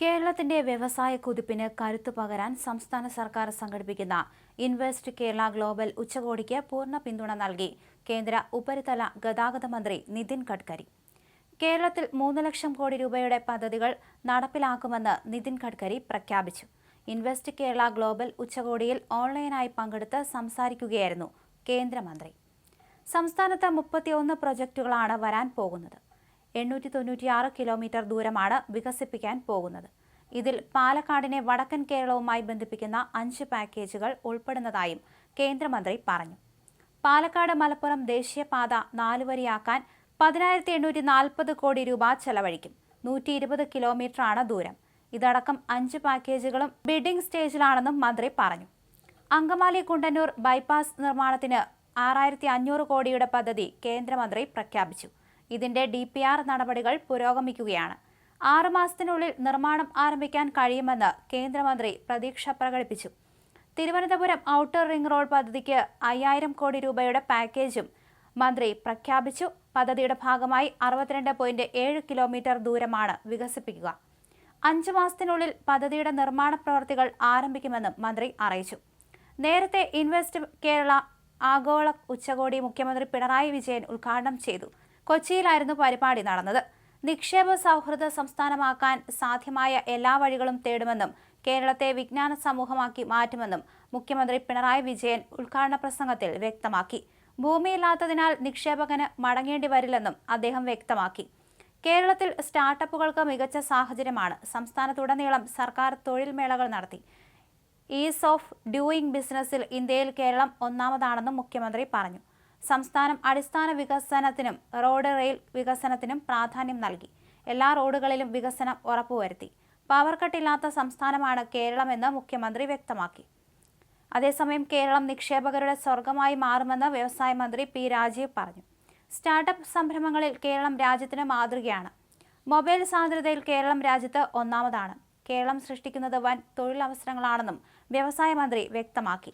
കേരളത്തിന്റെ വ്യവസായ കുതിപ്പിന് കരുത്തു പകരാൻ സംസ്ഥാന സർക്കാർ സംഘടിപ്പിക്കുന്ന ഇൻവെസ്റ്റ് കേരള ഗ്ലോബൽ ഉച്ചകോടിക്ക് പൂർണ പിന്തുണ നൽകി കേന്ദ്ര ഉപരിതല ഗതാഗത മന്ത്രി നിതിൻ ഗഡ്കരി. കേരളത്തിൽ മൂന്ന് ലക്ഷം കോടി രൂപയുടെ പദ്ധതികൾ നടപ്പിലാക്കുമെന്ന് നിതിൻ ഗഡ്കരി പ്രഖ്യാപിച്ചു. ഇൻവെസ്റ്റ് കേരള ഗ്ലോബൽ ഉച്ചകോടിയിൽ ഓൺലൈനായി പങ്കെടുത്ത് സംസാരിക്കുകയായിരുന്നു കേന്ദ്രമന്ത്രി. സംസ്ഥാനത്ത് മുപ്പത്തിയൊന്ന് പ്രൊജക്ടുകളാണ് വരാൻ പോകുന്നത്. എണ്ണൂറ്റി തൊണ്ണൂറ്റിയാറ് കിലോമീറ്റർ ദൂരമാണ് വികസിപ്പിക്കാൻ പോകുന്നത്. ഇതിൽ പാലക്കാടിനെ വടക്കൻ കേരളവുമായി ബന്ധിപ്പിക്കുന്ന അഞ്ച് പാക്കേജുകൾ ഉൾപ്പെടുന്നതായും കേന്ദ്രമന്ത്രി പറഞ്ഞു. പാലക്കാട് മലപ്പുറം ദേശീയപാത നാലുവരിയാക്കാൻ പതിനായിരത്തി എണ്ണൂറ്റി നാൽപ്പത് കോടി രൂപ ചെലവഴിക്കും. നൂറ്റി ഇരുപത് കിലോമീറ്ററാണ് ദൂരം. ഇതടക്കം അഞ്ച് പാക്കേജുകളും ബിഡിംഗ് സ്റ്റേജിലാണെന്നും മന്ത്രി പറഞ്ഞു. അങ്കമാലി കുണ്ടന്നൂർ ബൈപ്പാസ് നിർമ്മാണത്തിന് ആറായിരത്തി അഞ്ഞൂറ് കോടിയുടെ പദ്ധതി കേന്ദ്രമന്ത്രി പ്രഖ്യാപിച്ചു. ഇതിന്റെ ഡി പി ആർ നടപടികൾ പുരോഗമിക്കുകയാണ്. ആറു മാസത്തിനുള്ളിൽ നിർമ്മാണം ആരംഭിക്കാൻ കഴിയുമെന്ന് കേന്ദ്രമന്ത്രി പ്രതീക്ഷ പ്രകടിപ്പിച്ചു. തിരുവനന്തപുരം ഔട്ടർ റിംഗ് റോഡ് പദ്ധതിക്ക് അയ്യായിരം കോടി രൂപയുടെ പാക്കേജും മന്ത്രി പ്രഖ്യാപിച്ചു. പദ്ധതിയുടെ ഭാഗമായി അറുപത്തിരണ്ട് പോയിന്റ് ഏഴ് കിലോമീറ്റർ ദൂരമാണ് വികസിപ്പിക്കുക. അഞ്ചു മാസത്തിനുള്ളിൽ പദ്ധതിയുടെ നിർമ്മാണ പ്രവർത്തികൾ ആരംഭിക്കുമെന്നും മന്ത്രി അറിയിച്ചു. നേരത്തെ ഇൻവെസ്റ്റ് കേരള ആഗോള ഉച്ചകോടി മുഖ്യമന്ത്രി പിണറായി വിജയൻ ഉദ്ഘാടനം ചെയ്തു. കൊച്ചിയിലായിരുന്നു പരിപാടി നടന്നത്. നിക്ഷേപ സൗഹൃദ സംസ്ഥാനമാക്കാൻ സാധ്യമായ എല്ലാ വഴികളും തേടുമെന്നും കേരളത്തെ വിജ്ഞാന സമൂഹമാക്കി മാറ്റുമെന്നും മുഖ്യമന്ത്രി പിണറായി വിജയൻ ഉദ്ഘാടന പ്രസംഗത്തിൽ വ്യക്തമാക്കി. ഭൂമിയില്ലാത്തതിനാൽ നിക്ഷേപകന് മടങ്ങേണ്ടി വരില്ലെന്നും അദ്ദേഹം വ്യക്തമാക്കി. കേരളത്തിൽ സ്റ്റാർട്ടപ്പുകൾക്ക് മികച്ച സാഹചര്യമാണ് സംസ്ഥാനത്തുടനീളം സർക്കാർ തൊഴിൽ മേളകൾ നടത്തി. ഈസ് ഓഫ് ഡൂയിങ് ബിസിനസ്സിൽ ഇന്ത്യയിൽ കേരളം ഒന്നാമതാണെന്നും മുഖ്യമന്ത്രി പറഞ്ഞു. സംസ്ഥാനം അടിസ്ഥാന വികസനത്തിനും റോഡ് റെയിൽ വികസനത്തിനും പ്രാധാന്യം നൽകി. എല്ലാ റോഡുകളിലും വികസനം ഉറപ്പുവരുത്തി. പവർ കട്ടില്ലാത്ത സംസ്ഥാനമാണ് കേരളമെന്ന് മുഖ്യമന്ത്രി വ്യക്തമാക്കി. അതേസമയം കേരളം നിക്ഷേപകരുടെ സ്വർഗമായി മാറുമെന്ന് വ്യവസായ മന്ത്രി പി രാജീവ് പറഞ്ഞു. സ്റ്റാർട്ടപ്പ് സംരംഭങ്ങളിൽ കേരളം രാജ്യത്തിന് മാതൃകയാണ്. മൊബൈൽ സാന്ദ്രതയിൽ കേരളം രാജ്യത്ത് ഒന്നാമതാണ്. കേരളം സൃഷ്ടിക്കുന്നത് വൻ തൊഴിലവസരങ്ങളാണെന്നും വ്യവസായ മന്ത്രി വ്യക്തമാക്കി.